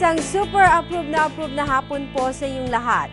Isang super approved na approved na hapon po sa inyong lahat.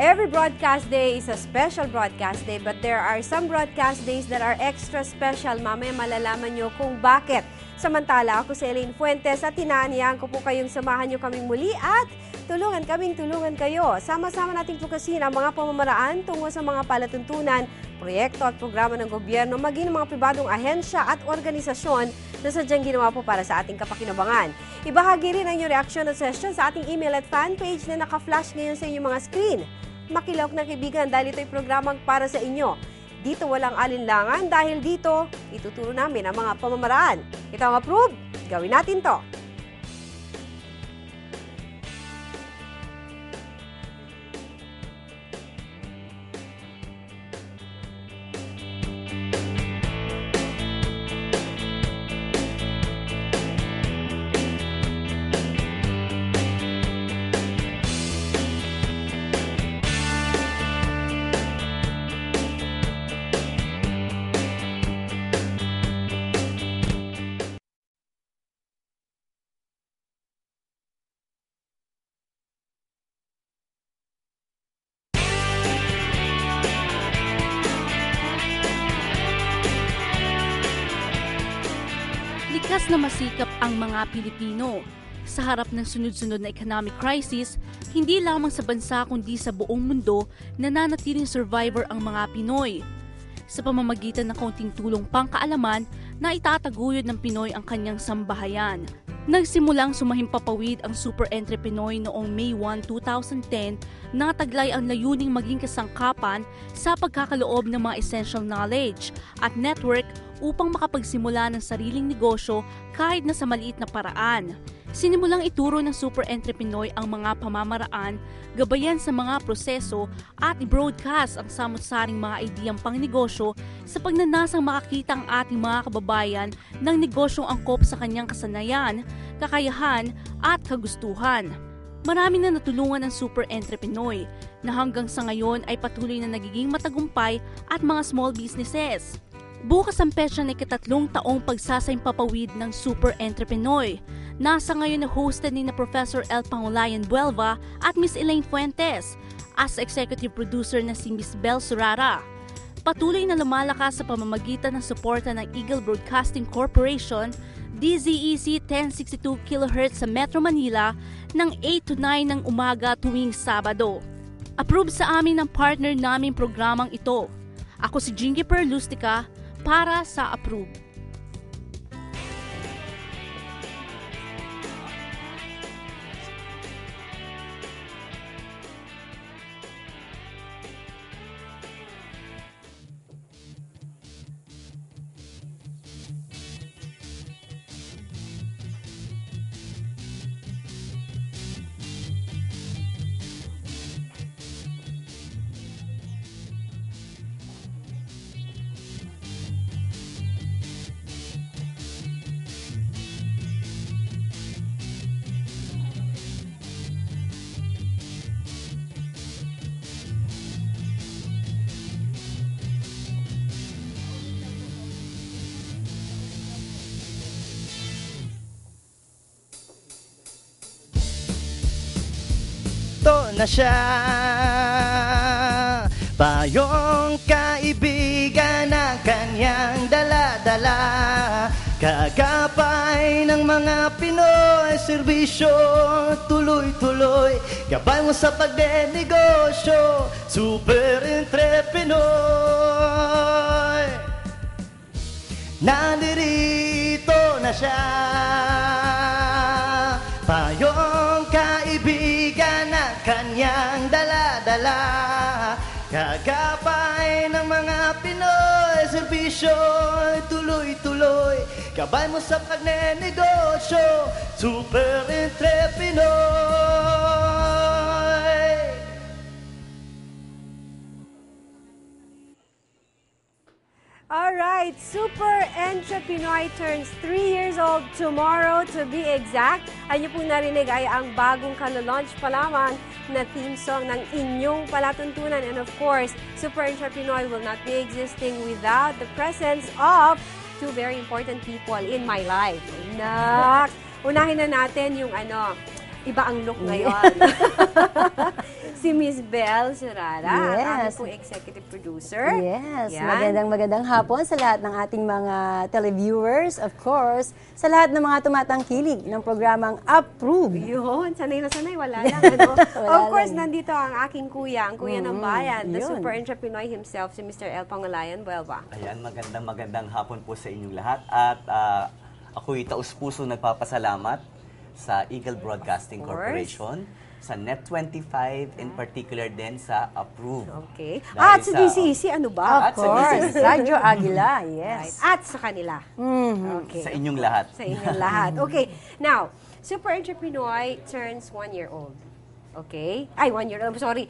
Every broadcast day is a special broadcast day but there are some broadcast days that are extra special. Mamaya malalaman nyo kung bakit. Samantala, ako si Elaine Fuentes at tinaaniyan ko po kayong samahan nyo kaming muli at tulungan kaming tulungan kayo. Sama-sama nating pukasin ang mga pamamaraan tungo sa mga palatuntunan, proyekto at programa ng gobyerno, maging ng mga pribadong ahensya at organisasyon na sadyang ginawa po para sa ating kapakinabangan. Ibahagi rin ang inyong reaksyon at session sa ating email at fanpage na naka-flash ngayon sa inyong mga screen. Makilawak na kaibigan dahil ito'y programang para sa inyo. Dito walang alinlangan dahil dito ituturo namin ang mga pamamaraan. Ito ang approve, gawin natin to. Na masikap ang mga Pilipino. Sa harap ng sunod-sunod na economic crisis, hindi lamang sa bansa kundi sa buong mundo nananatiling survivor ang mga Pinoy. Sa pamamagitan ng kaunting tulong pangkaalaman na itataguyod ng Pinoy ang kanyang sambahayan. Nagsimulang sumahimpapawid ang Super Entrepinoy noong May 1, 2010 na taglay ang layuning maging kasangkapan sa pagkakaloob ng mga essential knowledge at network upang makapagsimula ng sariling negosyo kahit na sa maliit na paraan. Sinimulang ituro ng Super Entrepinoy ang mga pamamaraan, gabayan sa mga proseso at i-broadcast ang samot-saring mga ideyang pangnegosyo sa pagnanasang makakita ang ating mga kababayan ng negosyong angkop sa kanyang kasanayan, kakayahan at kagustuhan. Marami na natulungan ng Super Entrepinoy na hanggang sa ngayon ay patuloy na nagiging matagumpay at mga small businesses. Bukas ang petsa ng ikatatlong taong pagsasaimpapawid ng Super Entrepinoy. Nasa ngayon na hosted ni na Professor El Pangulayan Buelva at Miss Elaine Fuentes as executive producer na si Miss Bel Surara. Patuloy na lumalakas sa pamamagitan ng suporta ng Eagle Broadcasting Corporation, DZEC 1062 kHz sa Metro Manila ng 8 to 9 ng umaga tuwing Sabado. Approve sa amin ng partner naming programang ito. Ako si Jingy Perlustica para sa Approve. Na siya. Payong kaibigan na kanyang dala-dala Kagapay ng mga Pinoy Serbisyo tuloy-tuloy Gabay mo sa pagdenegosyo Super entrepreneur. Nandirito na siya Kagapay ng mga Pinoy Serbisyo tuloy-tuloy. Gabay mo sa pagnenegosyo Super entrepreneur Alright, Super Entrepinoy turns 3 years old tomorrow to be exact. Ang niyo pong narinig ay ang bagong kalalaunch pa lamang na theme song ng inyong palatuntunan. And of course, Super Entrepinoy will not be existing without the presence of two very important people in my life. Nak! Unahin na natin yung ano, iba ang look ngayon. si Miss Belle Serrara, ang aming Yes. executive producer. Yes, Yan. magandang magandang hapon sa lahat ng ating mga televiewers, of course, sa lahat ng mga tumatangkilig ng programang Approve. Yun, sanay na sanay, wala lang. Ano? Wala of course, lang. nandito ang aking kuya, ang kuya ng bayan, the yun. super entrepreneur himself, si Mr. El Pangalayan Buelva. Ayan, magandang magandang hapon po sa inyong lahat. At ah, ako'y taus-puso nagpapasalamat sa Eagle Broadcasting. Corporation, sa Net25, in particular din sa Approve. Okay. Dahil At sa sa- DCEC, ano ba? Of course, Radyo Aguila, Right. yes. At sa kanila. Mhm. Okay. Sa inyong lahat. Sa inyong lahat. Okay. Now, Super Entrepreneur turns one year old. Okay? Ay, one year old. Sorry.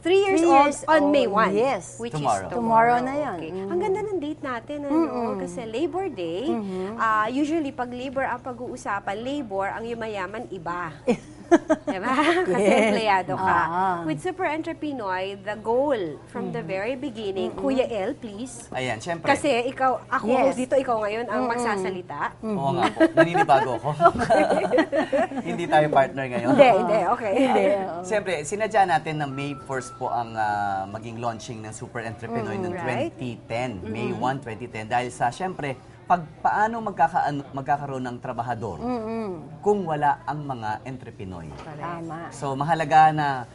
Three years Three old years on May old, 1. yes. Which Tomorrow. is Tomorrow tomorrow. na yun. Okay. Mm. Ang ganda ng date natin, ano? Kasi Labor Day, ah, usually pag labor ang pag-uusapan, labor, ang yumayaman, iba. diba? Kasi Yes. empleyado ka. Ah. With Super Entrepreneur, the goal from the very beginning, Kuya El, please. Ayan, syempre. Kasi ikaw, ako Yes. dito, ikaw ngayon ang magsasalita. Oo nga po, naninibago ako. Hindi tayo partner ngayon. Hindi, hindi, okay. Hindi. Siyempre, sinadya natin na May 1st po ang ah, maging launching ng Super Entrepreneur noong Right. 2010. May 1, 2010. Dahil sa, siyempre, pag paano magkakaano, magkakaroon ng trabahador kung wala ang mga entrepreneur. Tama. So, mahalaga na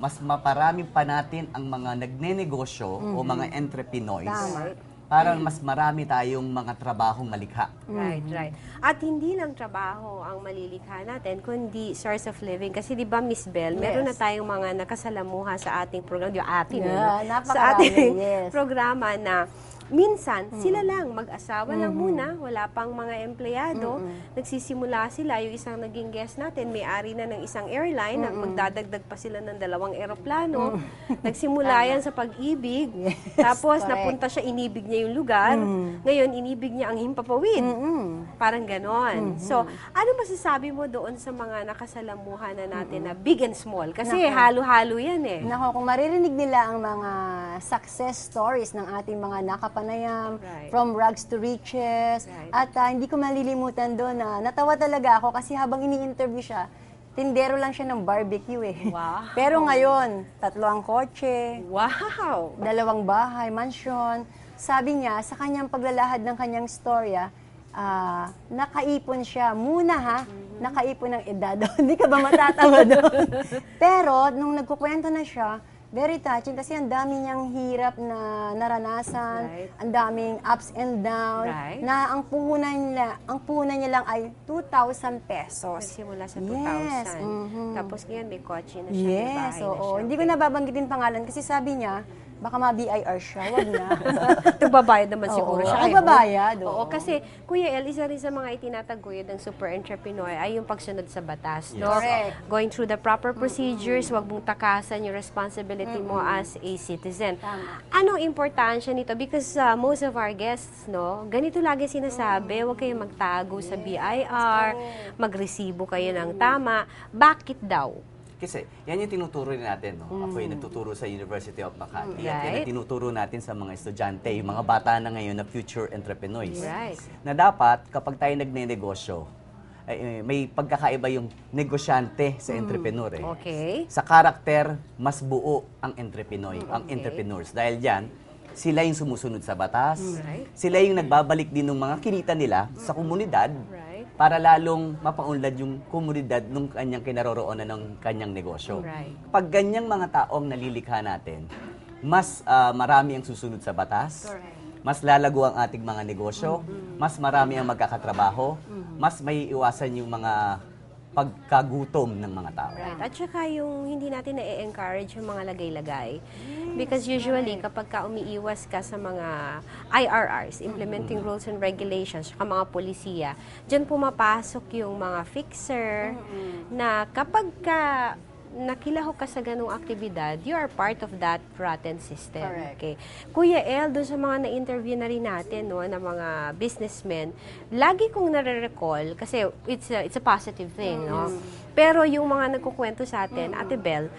mas maparami pa natin ang mga nagnenegosyo o mga entrepreneurs Tama. para mas marami tayong mga trabahong malikha. Right, right. At hindi lang trabaho ang malilikha natin, kundi source of living. Kasi di ba, Miss Bell, meron na Yes. tayong mga nakasalamuha sa ating program, yung atin, Yeah, sa ating yes. programa na minsan, sila lang, mag-asawa lang muna, wala pang mga empleyado, nagsisimula sila, yung isang naging guest natin, may-ari na ng isang airline, na magdadagdag pa sila ng dalawang eroplano, nagsimula yan sa pag-ibig, tapos correct. napunta siya, inibig niya yung lugar, ngayon, inibig niya ang himpapawid. Mm-mm. Parang ganon. So, ano masasabi mo doon sa mga nakasalamuhan na natin na big and small? Kasi halo-halo yan eh. Nako, kung maririnig nila ang mga success stories ng ating mga nakapanayam, Right. from rags to riches, Right. at ah, hindi ko malilimutan doon na natawa talaga ako kasi habang ini-interview siya, tindero lang siya ng barbecue eh. Wow. Pero ngayon, tatlo ang kotse, Wow! dalawang bahay, mansyon. Sabi niya, sa kanyang paglalahad ng kanyang storya, ah, nakaipon siya. Muna ha, nakaipon ng edad. Hindi ka ba matatawa doon? Pero, nung nagkukwento na siya, very touching kasi ang dami niyang hirap na naranasan, Right. ang daming ups and downs, Right. na ang puhunan niya, ang puhunan niya lang ay 2,000 pesos. Nagsimula sa 2,000. Yes, mhm. Tapos ngayon may kotse na siya, may Yes, bahay na oo. siya. Hindi ko nababanggitin pangalan kasi sabi niya, baka ma-BIR siya, wag na. Nagbabayad naman siguro siya. I nagbabayad, hope. Oo, kasi Kuya El, isa rin sa mga itinataguyod ng super entrepreneur ay yung pagsunod sa batas. No? Correct. Going through the proper procedures, wag mong takasan yung responsibility mo as a citizen. Tama. Anong importansya nito? Because uh, most of our guests, no, ganito lagi sinasabi, huwag kayong magtago sa BIR, magresibo kayo ng tama. Bakit daw? Kasi yan yung tinuturo rin natin. No? Ako yung nagtuturo sa University of Makati. At yan Mm. Right. ang tinuturo natin sa mga estudyante, yung mga bata na ngayon na future entrepreneurs. Right. Na dapat, kapag tayo nagne-negosyo, eh, eh, may pagkakaiba yung negosyante sa entrepreneur. Eh. Mm. Okay. Sa karakter, mas buo ang entrepreneur, ang okay. entrepreneurs. Dahil diyan, sila yung sumusunod sa batas. Right. Sila yung nagbabalik din ng mga kinita nila sa komunidad Right. Para lalong mapaunlad yung komunidad ng kanyang kinaroroonan ng kanyang negosyo. Right. Pag ganyang mga taong nalilikha natin, mas ah, marami ang susunod sa batas, Correct. mas lalago ang ating mga negosyo, mas marami ang magkakatrabaho, mas may iwasan yung mga pagkagutom ng mga tao. Right. At saka yung hindi natin na-encourage yung mga lagay-lagay. Because usually, kapag ka umiiwas ka sa mga IRRs, Implementing Rules and Regulations, saka mga polisiya, dyan pumapasok yung mga fixer na kapag ka nakilahok ka sa ganung aktibidad, you are part of that rotten system. Correct. Okay. Kuya El, doon sa mga na-interview na rin natin, no, na mga businessmen, lagi kong nare-recall, kasi it's a, it's a positive thing, no? Pero yung mga nagkukwento sa atin, Ate Bel,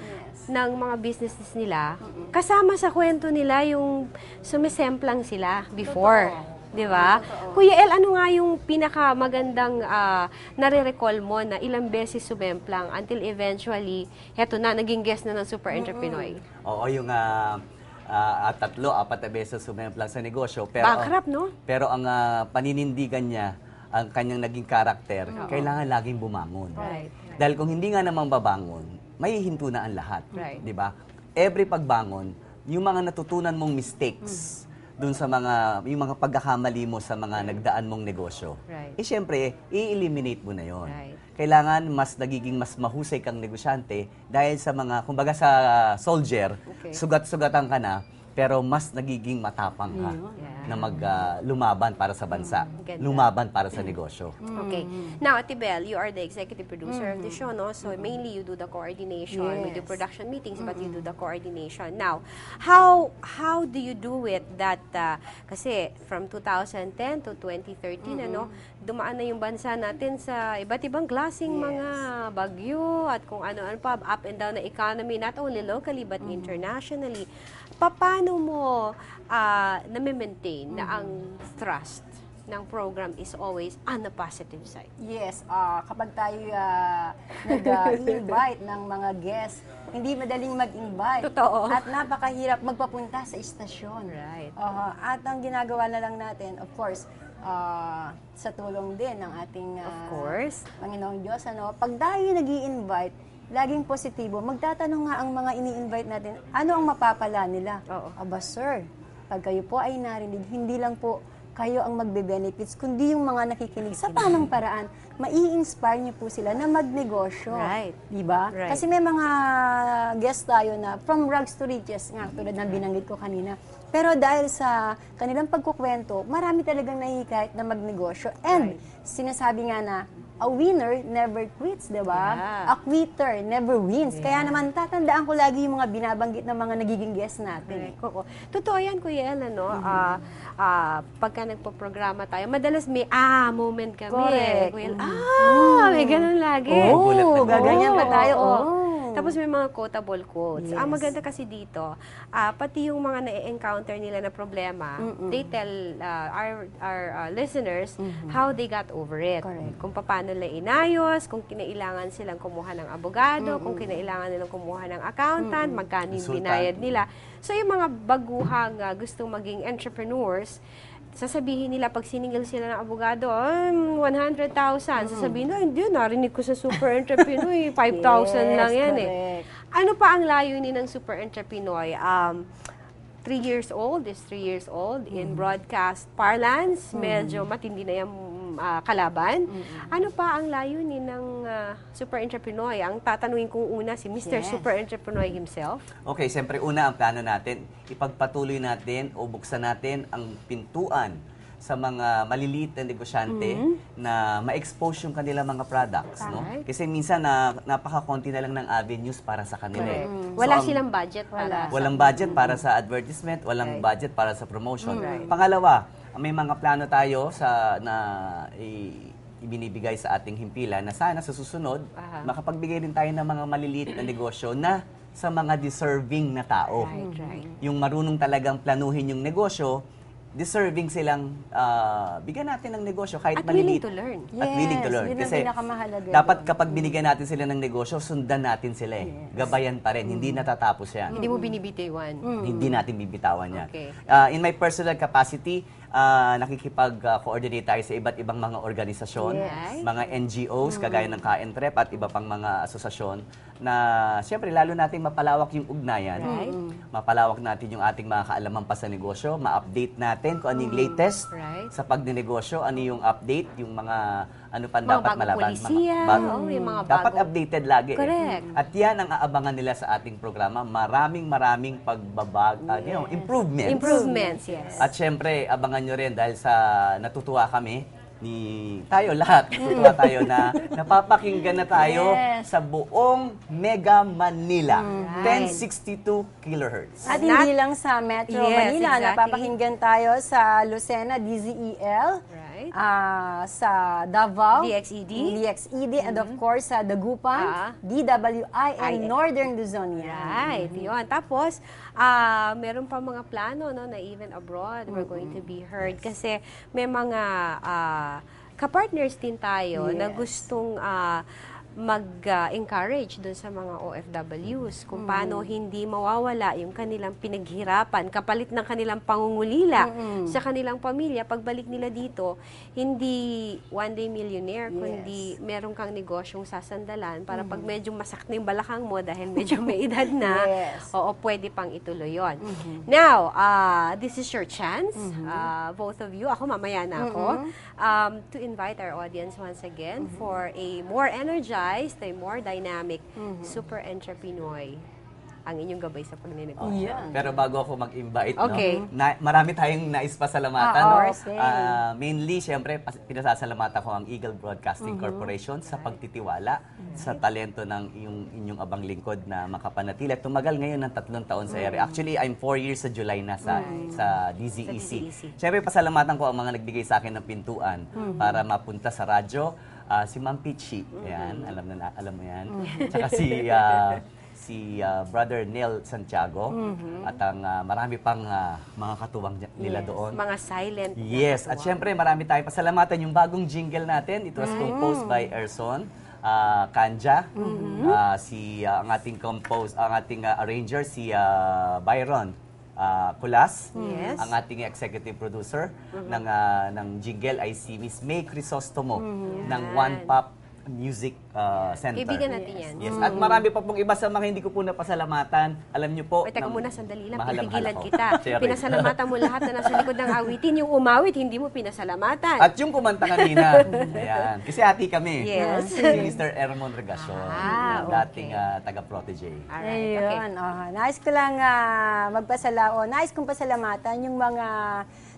ng mga businesses nila, kasama sa kwento nila yung sumisemplang sila before. Di ba? Kuya El, ano nga yung pinakamagandang uh, nare-recall mo na ilang beses sumemplang until eventually, heto na, naging guest na ng Super Entrepreneur? Oo, yung ah, ah, tatlo, apat na beses sumemplang sa negosyo. Pero, Bankrupt, no? Pero ang ah, paninindigan niya, ang kanyang naging karakter, kailangan laging bumangon. Right. Dahil kung hindi nga naman babangon, may hinto na ang lahat. Right. Di ba? Every pagbangon, yung mga natutunan mong mistakes, dun sa mga, yung mga pagkakamali mo sa mga nagdaan mong negosyo, Right. eh syempre, i-eliminate mo na yon. Right. Kailangan mas nagiging mas mahusay kang negosyante dahil sa mga, kumbaga sa soldier, Okay. sugat-sugatan ka na, pero mas nagiging matapang ka Yeah. na mag lumaban para sa bansa, Ganda. lumaban para sa negosyo. Okay. Now, Ate Bel, you are the executive producer of the show, no? So, mainly you do the coordination. We do Yes. production meetings, but you do the coordination. Now, how how do you do it that, uh, kasi from 2010 to 2013, ano, dumaan na yung bansa natin sa iba't ibang klaseng mga bagyo at kung ano-ano pa, up and down na economy, not only locally, but internationally. Paano mo uh, na-maintain na ang thrust ng program is always on the positive side. Yes, ah, kapag tayo ah, nag-invite ng mga guests, hindi madaling mag-invite. Totoo. At napakahirap magpapunta sa istasyon. Right. Ah, at ang ginagawa na lang natin, of course, ah, sa tulong din ng ating Of ah, course. Panginoong Diyos, ano, pag tayo nag invite laging positibo. Magtatanong nga ang mga ini-invite natin, ano ang mapapala nila? Oo. Aba, sir, pag kayo po ay narinig, hindi lang po kayo ang magbe-benefits, kundi yung mga nakikinig sa tamang paraan, mai-inspire niyo po sila na magnegosyo. Right. Di ba? Right. Kasi may mga guest tayo na from rags to riches, nga, tulad ng binanggit ko kanina. Pero dahil sa kanilang pagkukwento, marami talagang nahihikayat na magnegosyo. And sinasabi nga na, a winner never quits, di ba? Yeah. A quitter never wins. Kaya naman, tatandaan ko lagi yung mga binabanggit ng mga nagiging guest natin. eh. Correct. Oo. Totoo yan, Kuya El, ano? Ah, ah, pagka nagpo-programa tayo, madalas may ah moment kami. Correct. Kuya El, ah, may ganun lagi. Oo, gulat. gaganyan pa tayo. Oo. Oo. Tapos may mga quotable quotes. Yes. Ang maganda kasi dito, ah, pati yung mga na-encounter nila na problema, they tell ah, our, our ah, listeners how they got over it. Correct. Kung paano nila inayos, kung kinailangan silang kumuha ng abogado, kung kinailangan nilang kumuha ng accountant, magkano yung binayad nila. So yung mga baguhang uh, gustong maging entrepreneurs, sasabihin nila pag siningil sila ng abogado, um, 100,000. Sasabihin, no, hindi, narinig ko sa super entrepreneur, eh, 5,000 lang yan eh. correct. Ano pa ang layunin ng super entrepreneur? Um, three years old is three years old in broadcast parlance. Medyo matindi na yung ah, kalaban. Ano pa ang layunin ng ah, super entrepreneur? Ang tatanungin kong una si Mr. Yes. Super Entrepreneur himself. Okay, siyempre una ang plano natin, ipagpatuloy natin o buksan natin ang pintuan sa mga maliliit na negosyante na ma-expose yung kanilang mga products. No? Alright. Kasi minsan na, napaka-konti na lang ng avenues para sa kanila. eh. So, Wala ang- silang budget para sa- Walang budget para sa advertisement, walang Right. budget para sa promotion. Right. Pangalawa, may mga plano tayo sa na i- ibinibigay sa ating himpilan na sana sa susunod Aha. makapagbigay din tayo ng mga maliliit na negosyo na sa mga deserving na tao. Right, right. Yung marunong talagang planuhin yung negosyo, deserving silang ah, bigyan natin ng negosyo kahit At willing maliliit. to learn. At willing to Yes, learn. yun Kasi dapat doon. kapag binigyan natin sila ng negosyo, sundan natin sila eh. Gabayan pa rin. Hindi natatapos yan. Hindi mo binibitiwan. Hindi natin bibitawan yan. Okay. Ah, in my personal capacity, ah, nakikipag-coordinate tayo sa iba't ibang mga organisasyon, Yes. mga NGOs, kagaya ng Kaentrep at iba pang mga asosasyon na siyempre lalo nating mapalawak yung ugnayan, Right. mapalawak natin yung ating mga kaalaman pa sa negosyo, ma-update natin kung ano yung latest Right. sa pagdinegosyo, ano yung update, yung mga ano pa Mga dapat malaban. polisiya, bago- oh, yung mga dapat bagong- updated lagi. eh. Correct. At yan ang aabangan nila sa ating programa. Maraming maraming pagbabag, ah, you know, improvements. Improvements, yes. At syempre, abangan nyo rin dahil sa natutuwa kami ni tayo lahat. Natutuwa tayo na napapakinggan na tayo Yes. sa buong Mega Manila. Right. 1062 kilohertz. At hindi lang sa Metro Yes, Manila, exactly. napapakinggan tayo sa Lucena, DZEL, Right. Ah, sa Davao, DXED. DXED, and of course sa Dagupan, Ah. DWI, and Northern Luzon. yan. Right, yun. Tapos, ah meron pa mga plano no, na even abroad, we're going to be heard. Kasi may mga ah, kapartners din tayo na Yes. gustong ah, mag-encourage dun sa mga OFWs kung paano hindi mawawala yung kanilang pinaghirapan kapalit ng kanilang pangungulila sa kanilang pamilya. Pagbalik nila dito hindi one day millionaire Yes. kundi meron kang negosyong sasandalan para pag medyo masak na yung balakang mo dahil medyo may edad na, Yes. oo, pwede pang ituloy yon. Now, uh, this is your chance, uh, both of you, ako mamaya na ako, um, to invite our audience once again for a more energized, a more dynamic, super entrepreneur ang inyong gabay sa pagnenegosyo. Yan. Pero bago ako mag-invite, Okay. no, na, marami tayong nais pasalamatan. Ah, no? Ah, mainly, syempre, pinasasalamatan ko ang Eagle Broadcasting Corporation sa pagtitiwala sa talento ng iyong, inyong abang lingkod na makapanatili. At tumagal ngayon ng tatlong taon sa ere. Actually, I'm four years sa July na sa, sa DZEC. Sa DZEC. Syempre, pasalamatan ko ang mga nagbigay sa akin ng pintuan para mapunta sa radyo. Ah, si Ma'am Pichi, yan, alam na, alam mo yan. Tsaka si ah, si ah, Brother Neil Santiago. At ang ah, marami pang ah, mga katuwang nila doon. Mga silent. Yes, at syempre marami tayong pasalamatan. Yung bagong jingle natin. It was composed by Erson ah, Kanja, Ah, si ah, ang ating compose, ang ating ah, arranger si ah, Byron ah, Kulas, Yes. ang ating executive producer ng ah, ng jingle ay si Miss May Crisostomo ng One Pop Music ah, Center. Kaibigan natin yan. Yes, at marami pa pong iba sa mga hindi ko po napasalamatan. Alam niyo po, Wait, teka ng- muna, sandali lang. mahal Pipigilan kita. Sorry. Pinasalamatan mo lahat na nasa likod ng awitin. Yung umawit, hindi mo pinasalamatan. At yung kumanta kanina, ayan, kasi hati kami. Yes. Si Mr. Ermon Regasyon, Ah, okay. dating ah, taga-protege. Alright, okay. Ayun, oh, nais ko lang ah, magpasala o nais kong pasalamatan yung mga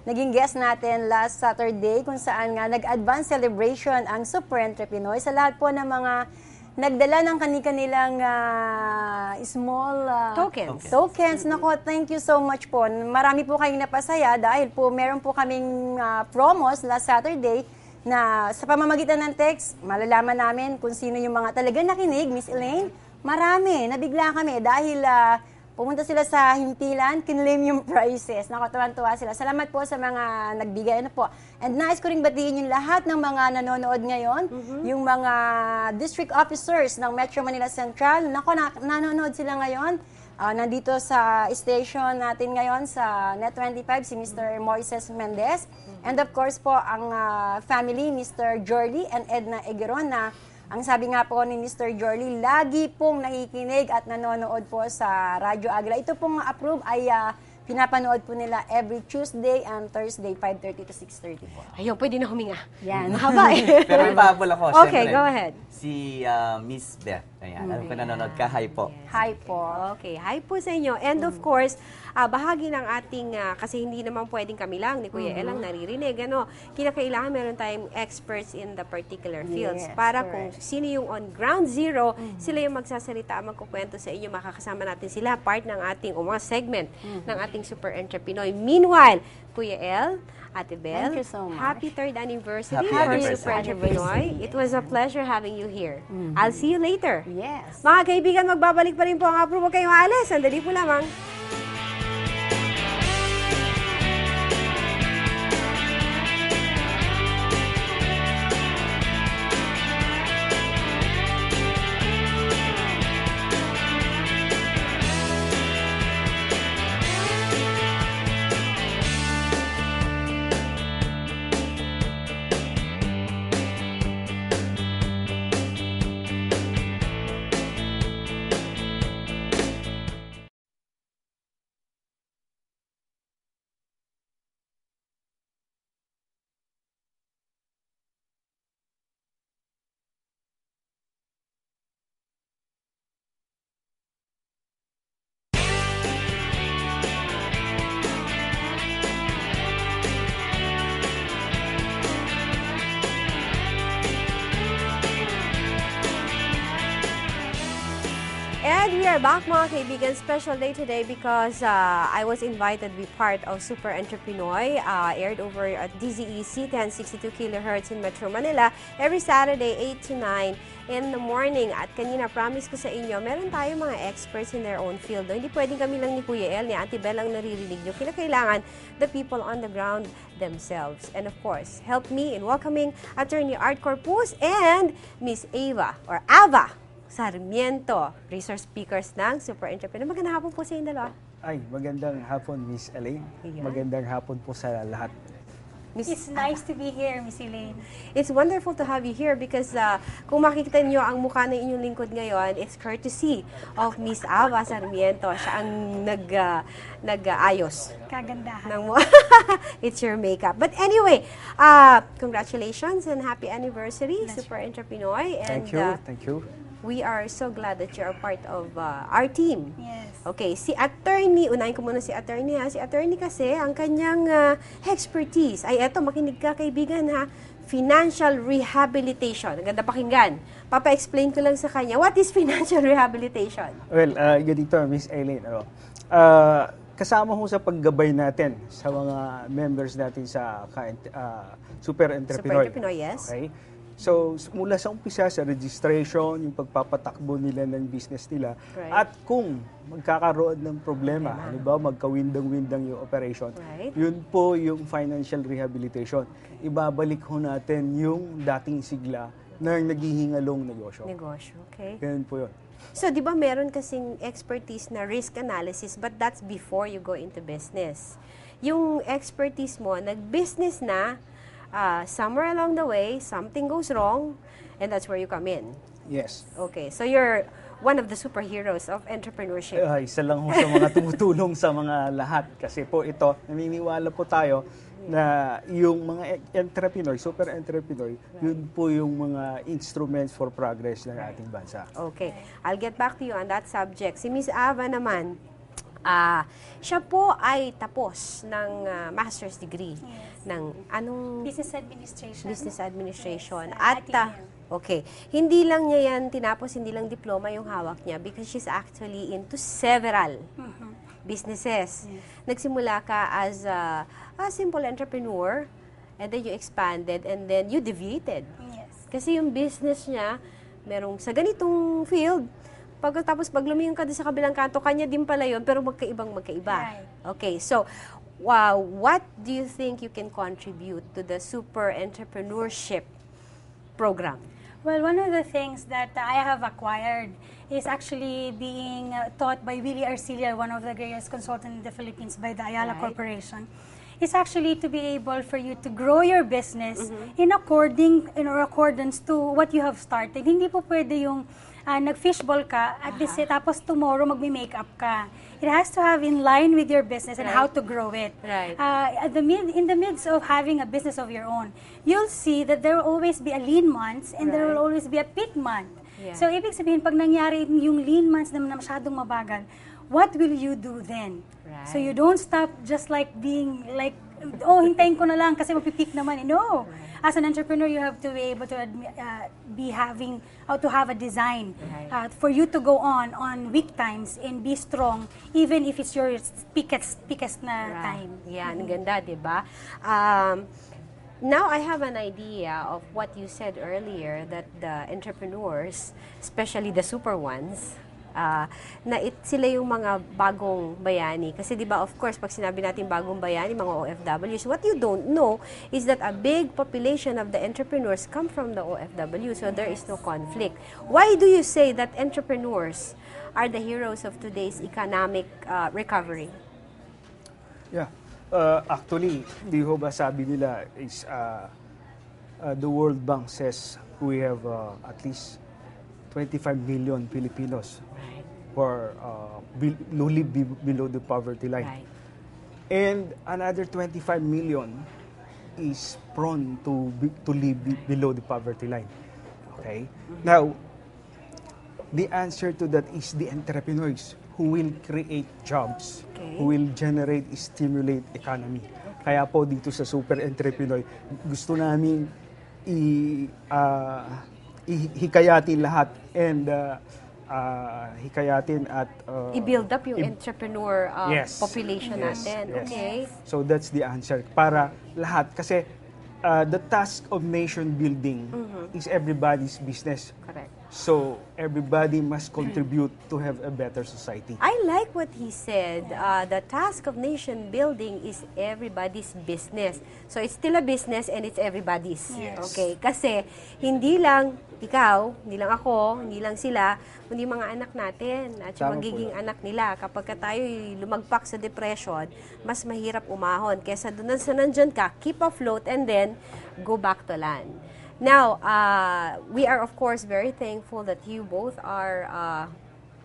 naging guest natin last Saturday kung saan nga nag-advance celebration ang Super Entrepreneur sa lahat po ng mga nagdala ng kani-kanilang ah, small ah, Tokens. Tokens. Nako, thank you so much po. Marami po kayong napasaya dahil po meron po kaming ah, promos last Saturday na sa pamamagitan ng text, malalaman namin kung sino yung mga talaga nakinig, Miss Elaine. Marami, nabigla kami dahil ah, pumunta sila sa hintilan, kinlaim yung prices. Nako, tuwan-tuwa sila. Salamat po sa mga nagbigay. Ano po. And nice ko rin batiin yung lahat ng mga nanonood ngayon, yung mga district officers ng Metro Manila Central. Nako, na- nanonood sila ngayon. Ah, nandito sa station natin ngayon sa Net25 si Mr. Moises Mendez. And of course po ang ah, family Mr. Jorly and Edna Egeron na ang sabi nga po ni Mr. Jorly, lagi pong nakikinig at nanonood po sa Radyo Agla. Ito pong approve ay ah, pinapanood po nila every Tuesday and Thursday 5.30 to 6.30 po. Ayun, pwede na huminga. Yan. Mahaba eh. Pero ibahabol ako, Okay, syempre. go ahead. Si ah, Miss Beth. Ayan, alam ko nanonood ka. Hi po. Hi po. Okay, hi po sa inyo. And of course, ah, bahagi ng ating, ah, kasi hindi naman pwedeng kami lang, ni Kuya Elang naririnig, ano, kinakailangan meron tayong experts in the particular fields Yes, para correct. kung sino yung on ground zero, sila yung magsasalita, magkukwento sa inyo, makakasama natin sila, part ng ating, o mga segment ng ating Super Entrepreneur. Meanwhile, Kuya El, Ate Bel, Thank you so much. happy third anniversary Happy for anniversary. Super Entrepreneur. It was a pleasure having you here. I'll see you later. Yes. Mga kaibigan, magbabalik pa rin po ang approve. Huwag kayong maalis. Sandali po lamang. And we are back mga kaibigan. Special day today because uh, I was invited to be part of Super Entrepreneur. Uh, aired over at DZEC 1062 kHz in Metro Manila every Saturday 8 to 9 in the morning. At kanina promise ko sa inyo, meron tayo mga experts in their own field. Hindi pwedeng kami lang ni Kuya El, ni Ate Bel ang naririnig nyo. Kinakailangan the people on the ground themselves. And of course, help me in welcoming Attorney Art Corpus and Miss Ava or Ava Sarmiento, resource speakers ng Super Entrepreneur. Magandang hapon po sa inyo dalawa. Ay, magandang hapon, Miss Elaine. Ayan. Magandang hapon po sa lahat. Miss, It's nice to be here, Miss Elaine. it's wonderful to have you here because uh, kung makikita niyo ang mukha ng inyong lingkod ngayon, it's courtesy of Miss Ava Sarmiento. Siya ang nag, uh, nag-ayos Kagandahan. ng mo. it's your makeup. But anyway, uh, congratulations and happy anniversary, Super Entrepreneur. And Thank you, uh, thank you. We are so glad that you're a part of uh, our team. Yes. Okay, si attorney, unahin ko muna si attorney ha. Si attorney kasi, ang kanyang uh, expertise, ay eto, makinig ka kaibigan ha, financial rehabilitation. Ang ganda pakinggan. Papa-explain ko lang sa kanya, what is financial rehabilitation? Well, uh, ganito, Miss Elaine. Ano, uh, kasama ho sa paggabay natin sa mga members natin sa uh, Super Entrepreneur. Super Entrepreneur, yes. Okay? So, mula sa umpisa, sa registration, yung pagpapatakbo nila ng business nila, Right. at kung magkakaroon ng problema, halimbawa magkawindang-windang yung operation, Right. yun po yung financial rehabilitation. Ibabalik ho natin yung dating sigla ng naghihingalong negosyo. Negosyo, okay? Ganun po yun. So, di ba meron kasing expertise na risk analysis, but that's before you go into business. Yung expertise mo, nag-business na, uh, somewhere along the way, something goes wrong, and that's where you come in. Yes. Okay, so you're one of the superheroes of entrepreneurship. Uh, isa lang ho sa mga tumutulong sa mga lahat. Kasi po ito, naniniwala po tayo na yung mga entrepreneur, super entrepreneur, yun po yung mga instruments for progress ng ating bansa. Okay, I'll get back to you on that subject. Si Miss Ava naman, ah, siya po ay tapos ng ah, master's degree ng anong Business Administration. business administration. Yes, At, ah, okay, hindi lang niya yan tinapos, hindi lang diploma yung hawak niya because she's actually into several businesses. Nagsimula ka as a, a simple entrepreneur and then you expanded and then you deviated. Yes. Kasi yung business niya, merong sa ganitong field, pagkatapos pag lumingon ka doon sa kabilang kanto, kanya din pala yun, pero magkaibang magkaiba. Right. Okay, so, wow, what do you think you can contribute to the super entrepreneurship program? Well, one of the things that I have acquired is actually being uh, taught by Willie Arcilia, one of the greatest consultants in the Philippines by the Ayala Right. Corporation. Is actually to be able for you to grow your business Mm-hmm. in according in accordance to what you have started. Hindi po pwede yung ah, nag-fishball ka at the sa- tapos tomorrow magme-makeup ka. It has to have in line with your business and how Right. to grow it. Right. uh, at the mid, in the midst of having a business of your own, you'll see that there will always be a lean months and there will Right. always be a peak month. Yeah. So, ibig sabihin, pag nangyari yung lean months na, masyadong mabagal, what will you do then? So, Right. you don't stop just like being like, oh, hintayin ko na lang kasi mapipeak naman. No. As an entrepreneur, you have to be able to uh, be having, or to have a design Right. uh, for you to go on on weak times and be strong even if it's your peakest, peakest na time. Yan, ang ganda, di ba? Um, now I have an idea of what you said earlier that the entrepreneurs, especially the super ones, ah, na it, sila yung mga bagong bayani. Kasi di ba, of course, pag sinabi natin bagong bayani, mga OFWs, what you don't know is that a big population of the entrepreneurs come from the OFW, so there is no conflict. Why do you say that entrepreneurs are the heroes of today's economic ah, recovery? Yeah. Uh, actually, di ho ba sabi nila is uh, uh, the World Bank says we have uh, at least 25 million Filipinos for uh, be- who live be- below the poverty line. Right. And another 25 million is prone to be, to live be- below the poverty line. Okay? Now, the answer to that is the entrepreneurs who will create jobs, Okay. who will generate, stimulate economy. Kaya po dito sa Super Entrepreneur, gusto namin i, ah, ihikayatin lahat and uh, ah, hikayatin at uh, I-build up yung entrepreneur uh, Yes. population Yes, natin. yes. Okay? So that's the answer. Para lahat. Kasi uh, the task of nation building Mm-hmm. is everybody's business. Correct. So everybody must contribute to have a better society. I like what he said. Uh, the task of nation building is everybody's business. So it's still a business and it's everybody's. Yes. Okay? Kasi hindi lang ikaw, hindi lang ako, hindi lang sila, kundi mga anak natin at yung Tama po magiging yun. anak nila. Kapag ka tayo lumagpak sa depression, mas mahirap umahon. Kesa doon sa nandyan ka, keep afloat and then go back to land. Now, uh, we are of course very thankful that you both are uh,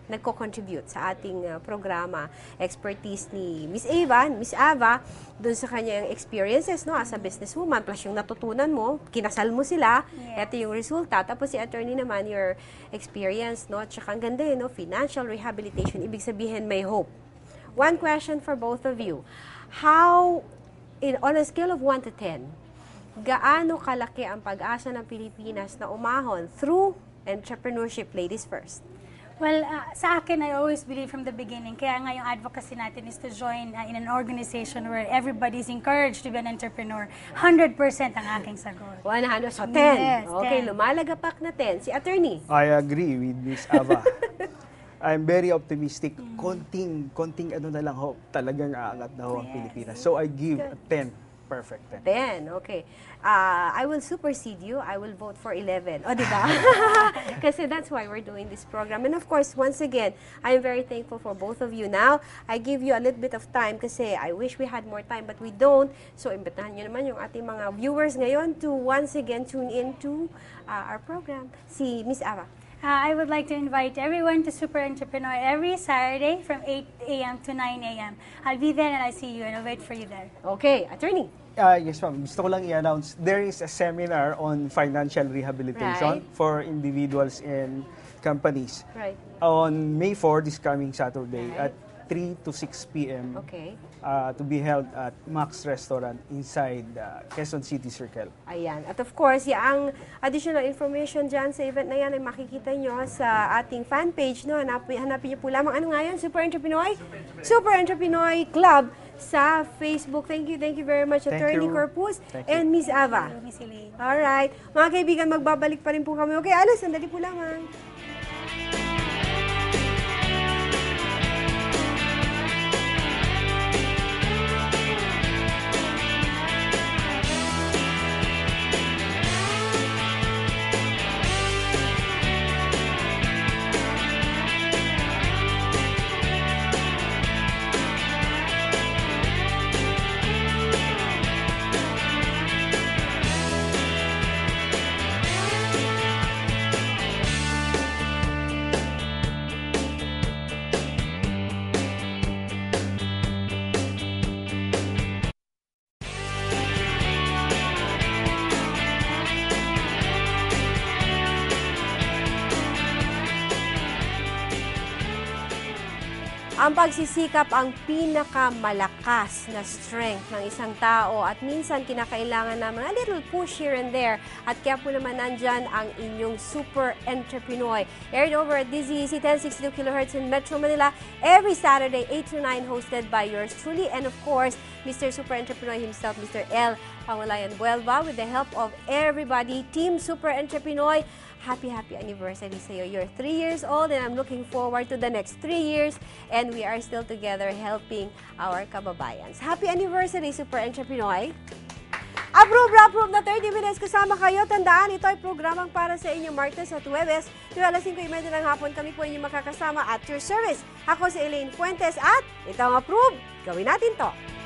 nagko-contribute sa ating uh, programa. Expertise ni Miss Ava, Miss Ava, dun sa kanyang experiences no, as a businesswoman, plus yung natutunan mo, kinasal mo sila, Yeah. ito yung resulta. Tapos si attorney naman, your experience, no, tsaka ang ganda yun, no, financial rehabilitation, ibig sabihin may hope. One question for both of you. How, in, on a scale of 1 to 10, gaano kalaki ang pag-asa ng Pilipinas na umahon through entrepreneurship? Ladies first. Well, uh, sa akin, I always believe from the beginning, kaya nga yung advocacy natin is to join uh, in an organization where everybody's encouraged to be an entrepreneur. 100% ang aking sagot. 100, so 10. Yes, okay, 10. lumalagapak na 10. Si attorney. I agree with Miss Ava. I'm very optimistic. Konting, konting ano na lang ho, talagang aangat na ho ang Pilipinas. So I give a 10. Perfect 10. 10, okay. Uh, I will supersede you. I will vote for 11. O, di ba? Kasi that's why we're doing this program. And of course, once again, I'm very thankful for both of you. Now, I give you a little bit of time kasi I wish we had more time but we don't. So, imbitahan nyo naman yung ating mga viewers ngayon to once again tune in to uh, our program. Si Miss Ava. Uh, I would like to invite everyone to Super Entrepreneur every Saturday from 8 a.m. to 9 a.m. I'll be there and I'll see you and I'll wait for you there. Okay, attorney. Ah, yes ma'am, gusto ko lang i-announce, there is a seminar on financial rehabilitation Right. for individuals and companies. Right. On May 4, this coming Saturday, Right. at 3 to 6 p.m. Okay. uh, to be held at Max Restaurant inside uh, Quezon City Circle. Ayan. At of course, ya, ang additional information dyan sa event na yan ay makikita nyo sa ating fan page. No? Hanapin, hanapin nyo po lamang. Ano nga yan? Super Entrepreneur? Super Entrepreneur Club sa Facebook. Thank you, thank you very much, Thank Attorney you. Corpus Thank you. and Miss Ava. Miss Elaine. Alright. Mga kaibigan, magbabalik pa rin po kami. Okay, alas, sandali po lamang. Ang pagsisikap ang pinakamalakas na strength ng isang tao at minsan kinakailangan naman a little push here and there. At kaya po naman nandyan ang inyong super entrepreneur. Aired over at DZEC 1062 kHz in Metro Manila every Saturday 8 to 9 hosted by yours truly and of course Mr. Super Entrepreneur himself, Mr. L. Pangulayan Buelva with the help of everybody, Team Super Entrepreneur. Happy, happy anniversary sa iyo. You're three years old and I'm looking forward to the next three years and we are still together helping our kababayans. Happy anniversary, Super Entrepreneur! Approve na approve na 30 minutes kasama kayo. Tandaan, ito ay programang para sa inyo Martes at Huwebes. Tuwing alas 5.30 ng hapon, kami po inyong makakasama at your service. Ako si Elaine Fuentes at ito ang approve. Gawin natin to.